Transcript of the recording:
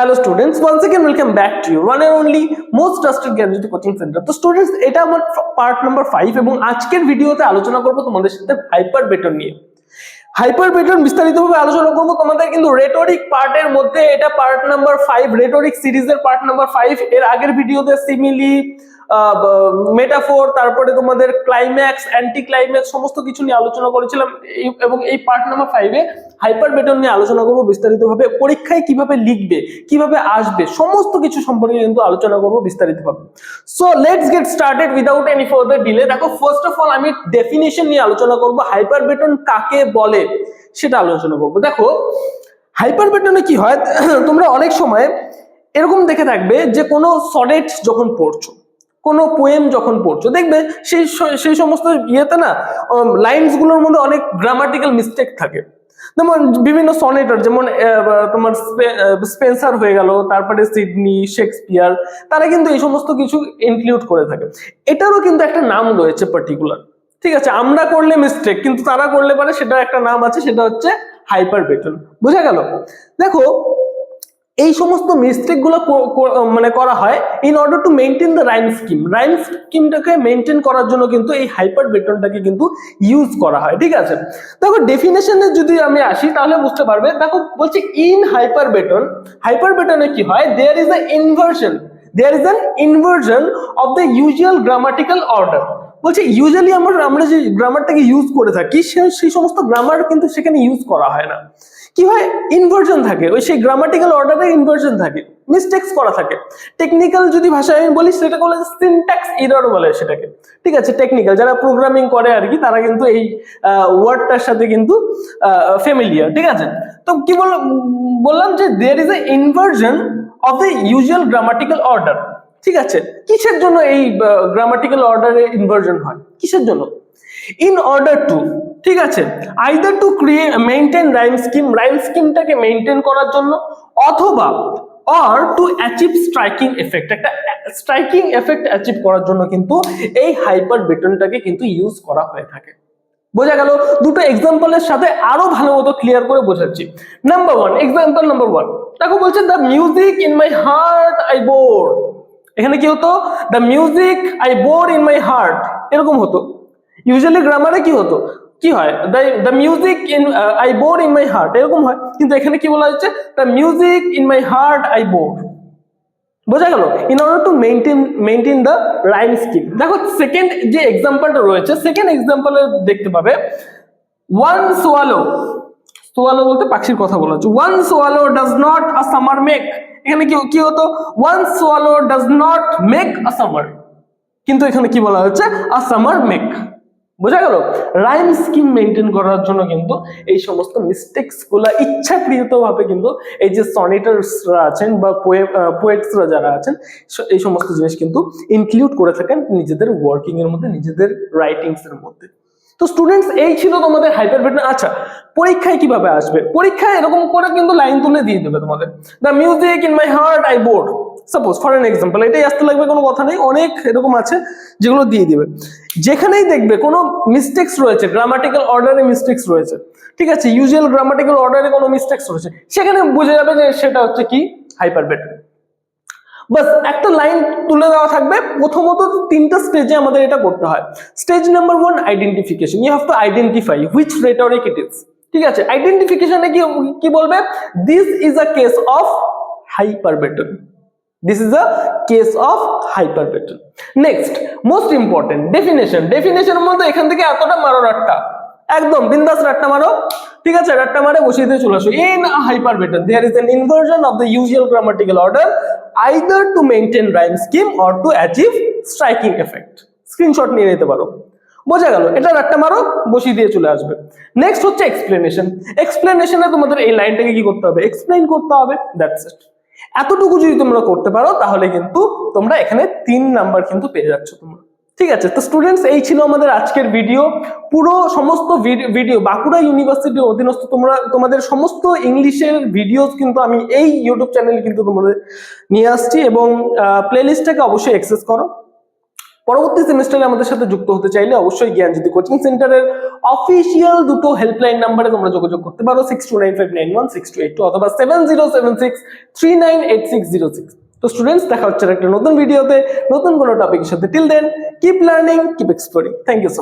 Hello students once again welcome back to your one and only most trusted Gyanjyoti coaching centre তো students এটা আমার part number five এবং আজকের ভিডিওতে আলোচনা করব তোমাদের সাথে হাইপার বেটন নিয়ে। হাইপার বেটন বিস্তারিতভাবে আলোচনা করব তোমাদের কিন্তু রেটরিক পার্টের মধ্যে এটা পার্ট নাম্বার ফাইভ রেটরিক সিরিজের পার্ট নাম্বার ফাইভ এর আগের ভিডিওতে সিমিলি মেটাফোর তারপরে তোমাদের ক্লাইম্যাক্স অ্যান্টি ক্লাইম্যাক্স সমস্ত কিছু নিয়ে আলোচনা করেছিলাম। এবং এই পার্ট নাম্বার ফাইভে হাইপার বেটন নিয়ে আলোচনা করব বিস্তারিতভাবে। পরীক্ষায় কীভাবে লিখবে, কীভাবে আসবে, সমস্ত কিছু সম্পর্কে কিন্তু আলোচনা করব বিস্তারিতভাবে। So let's get started without any further delay দেখো ফার্স্ট অফ অল আমি ডেফিনেশন নিয়ে আলোচনা করব। হাইপার বেটন কাকে বলে, সেটা আলোচনা করব। দেখো হাইপার বেটনে কি হয়? তোমরা অনেক সময় এরকম দেখে থাকবে যে কোনো সনেট যখন পড়ছো কোনো পোয়েম যখন পড়ছো, দেখবে সেই সেই সমস্ত ইয়েতে না লাইনসগুলোর মধ্যে অনেক গ্রামাটিক্যাল মিস্টেক থাকে। যেমন বিভিন্ন সনেটার যেমন তোমার স্পেন্সার হয়ে গেল, তারপরে সিডনি শেক্সপিয়ার তারা কিন্তু এই সমস্ত কিছু ইনক্লুড করে থাকে। এটারও কিন্তু একটা নাম রয়েছে পার্টিকুলার ঠিক আছে, আমরা করলে মিস্টেক কিন্তু তারা করলে পারে সেটা একটা নাম আছে, সেটা হচ্ছে হাইপার বেটন বোঝা গেল? দেখো এই সমস্ত মিস্টেকগুলো কো- কো- মানে করা হয় in order to maintain the rhyme scheme rhyme স্কিমটাকে maintain করার জন্য কিন্তু এই হাইপার বেটনটাকে কিন্তু ইউজ করা হয়, ঠিক আছে? দেখো ডেফিনেশনে যদি আমি আসি তাহলে বুঝতে পারবে, দেখো বলছি ইন হাইপার বেটন হাইপার বেটনে কি হয়? There is a inversion there is an inversion of the usual grammatical order বলছে ইউজুয়ালি আমরা আমরা যে গ্রামারটাকে ইউজ করে থাকি সেই সমস্ত গ্রামার কিন্তু সেখানে ইউজ করা হয় না। কি হয়? ইনভার্সন থাকে। ওই সেই গ্রামাটিক্যাল অর্ডারে ইনভার্সন থাকে। মিস্টেক্স করা থাকে। টেকনিক্যাল যদি ভাষায় আমি বলি সেটা বলে সিনট্যাক্স এরর বলে সেটাকে। ঠিক আছে? টেকনিক্যাল যারা প্রোগ্রামিং করে আর কি, তারা কিন্তু এই ওয়ার্ডটার সাথে কিন্তু ফ্যামিলিয়ার ঠিক আছে? তো কি বল, বললাম যে there is a inversion of the usual grammatical order ঠিক আছে? কিসের জন্য এই গ্রামাটিক্যাল অর্ডারে ইনভার্সন হয়? কিসের জন্য? ইন অর্ডার টু ঠিক আছে? Either to create maintain rhyme scheme rhyme স্কিমটাকে maintain করার জন্য, অথবা or to achieve striking effect একটা স্ট্রাইকিং এফেক্ট অ্যাচিভ করার জন্য কিন্তু এই হাইপার বেটনটাকে কিন্তু ইউজ করা হয়ে থাকে। বোঝা গেল? দুটো এক্সাম্পলের সাথে আরও ভালো মতো ক্লিয়ার করে বোঝাচ্ছি। Number one example number one দেখো বলছে the music in my heart I bore এখানে কি হতো? The music I bore in my heart এরকম হতো। ইউজুয়ালি গ্রামারে কি হতো? কি হয়? The music in I bore in my heart এরকম হয়। কিন্তু এখানে কি বলা হচ্ছে the music in my heart I bore বোঝা গেল? In order to maintain maintain the rhyme scheme দেখো সেকেন্ড যে এক্সাম্পলটা রয়েছে সেকেন্ড এক্সাম্পলে দেখতে পাবে। ওয়ান সোয়ালো সোয়ালো বলতে পাখির কথা বলা হচ্ছে। One swallow does not a summer make এখানে কি কি হতো? One swallow does not make a summer কিন্তু এখানে কি বলা হচ্ছে? আ সামার মেক বোঝা গেল? রাইম স্কিম মেনটেন করার জন্য কিন্তু এই সমস্ত মিস্টেক্সগুলা ইচ্ছাকৃত ভাবে কিন্তু এই যে সনেটার্সরা আছেন বা পোয়েটসরা যারা আছেন এই সমস্ত জিনিস কিন্তু ইনক্লুড করে থাকেন নিজেদের ওয়ার্কিং এর মধ্যে, নিজেদের রাইটিংস এর মধ্যে। তো স্টুডেন্টস এই ছিল তোমাদের হাইপার বেটন আচ্ছা পরীক্ষায় কীভাবে আসবে? পরীক্ষায় এরকম করে কিন্তু লাইন তুলে দিয়ে দেবে তোমাদের। The music in my heart I bored suppose for an example এটাই আসতে লাগবে, কোনো কথা নেই, অনেক এরকম আছে যেগুলো দিয়ে দিবে। যেখানেই দেখবে কোনো মিস্টেক্স রয়েছে গ্রামাটিক্যাল অর্ডারে মিস্টেক্স রয়েছে, ঠিক আছে ইউজুয়াল গ্রামাটিক্যাল অর্ডারে কোনো মিস্টেক্স রয়েছে, সেখানে বোঝা যাবে যে সেটা হচ্ছে কি? হাইপার বেটন বাস, একটা লাইন তুলে দেওয়া থাকবে, প্রথমত তিনটা স্টেজে আমাদের এটা করতে হয়। Stage number one identification you have to identify which rhetoric it is ঠিক আছে? আইডেন্টিফিকেশনে কি কি বলবে? This is a case of hyperbaton this is a case of hyperbaton next most important definition ডেফিনেশনের মধ্যে এখান থেকে এতটা মারো রাট্টা একদম, বিন্দাস রাট্টা মারো। ঠিক আছে রাট্টা মারে বসিয়ে দিয়ে চলে আসো। In hyperbaton there is an inversion of the usual grammatical order either to maintain rhyme scheme or to achieve striking effect screenshot নিয়ে নিতে পারো। বোঝা গেল, এটা একটা মারো, বসিয়ে দিয়ে চলে আসবে। নেক্সট হচ্ছে এক্সপ্লেনেশন এক্সপ্লেনেশনে তোমাদের এই লাইনটাকে কি করতে হবে? এক্সপ্লেইন করতে হবে দ্যাটস ইট এতটুকু যদি তোমরা করতে পারো, তাহলে কিন্তু তোমরা এখানে তিন নাম্বার কিন্তু পেয়ে যাচ্ছ তোমরা। ঠিক আছে? তো স্টুডেন্টস এই ছিল আমাদের আজকের ভিডিও পুরো সমস্ত ভিডিও বাঁকুড়া ইউনিভার্সিটির অধীনস্থ তোমরা, তোমাদের সমস্ত ইংলিশের ভিডিওস কিন্তু আমি এই ইউটিউব চ্যানেলে কিন্তু তোমাদের নিয়ে আসছি এবং প্লেলিস্টটাকে অবশ্যই অ্যাক্সেস করো। পরবর্তী সেমিস্টারে আমাদের সাথে যুক্ত হতে চাইলে অবশ্যই জ্ঞান জ্ঞানজ্যোতি কোচিং সেন্টারের অফিসিয়াল দুটো হেল্পলাইন নাম্বারে তোমরা যোগাযোগ করতে পারো six two nine five nine one six two eight two অথবা seven zero seven six three nine eight six zero six তো স্টুডেন্টস দেখা হচ্ছে একটা নতুন ভিডিওতে নতুন কোনো টপিকের সাথে till then keep learning keep exploring thank you so